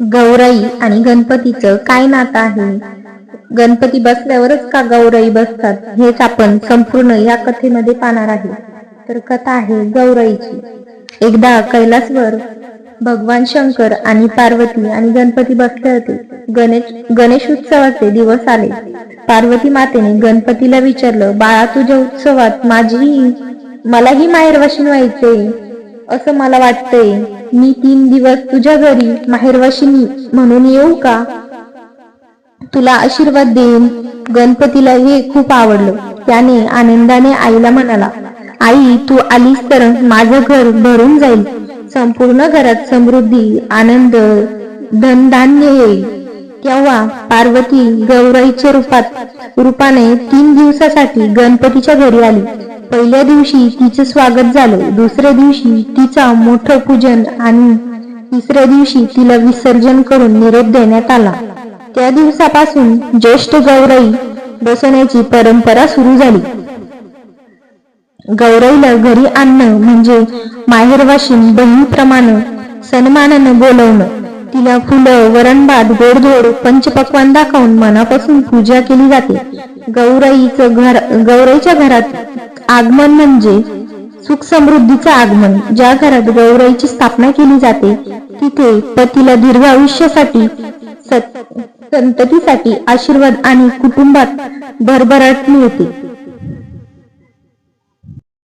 गौराई आणि गणपतीचं काय नातं आहे? गणपती बसल्यावरच का गौराई बसतात? हेच आपण संपूर्ण या कथेमध्ये पाहणार आहे. तर कथा आहे गौराईची. एकदा कैलासवर भगवान शंकर आणि पार्वती आणि गणपती बसले होते. गणेश गणेश उत्सवाचे दिवस आले. पार्वती मातेने गणपतीला विचारलं बाळा तुझ्या उत्सवात माझी मलाही माहेरवाशीन व्हायचे असं मला वाटतंय. मी तीन दिवस तुझ्या घरी माहेरवाशिनी म्हणून येऊ का? तुला आशीर्वाद देईन. गणपतीला हे खूप आवडलं. त्याने आनंदाने आईला म्हणाला आई तू आलीस तर माझं घर भरून जाईल. संपूर्ण घरात समृद्धी आनंद धनधान्य येईल. तेव्हा पार्वती गौराईच्या रूपात रूपाने तीन दिवसासाठी गणपतीच्या घरी आली. पहिल्या दिवशी तिचं स्वागत झालं दुसऱ्या दिवशी तिचा मोठं पूजन आणि तिसऱ्या दिवशी तिला विसर्जन करून निरोप देण्यात आला. त्या दिवसापासून ज्येष्ठ गौराई बसवण्याची परंपरा सुरू झाली. गौराईला घरी आणणं म्हणजे माहेरवाशीन बहिणीप्रमाणे सन्मानानं बोलवणं. तिला फुलं वरणभात गोडधोड पंचपक्वान दाखवून मनापासून पूजा केली जाते. गौराईचं घर गौराईच्या घरात आगमन म्हणजे सुख समृद्धीचं आगमन ज्या घरात गौराईची स्थापना केली जाते तिथे पतीला दीर्घ आयुष्यासाठी संततीसाठी आशीर्वाद आणि कुटुंबात भरभराट मिळते.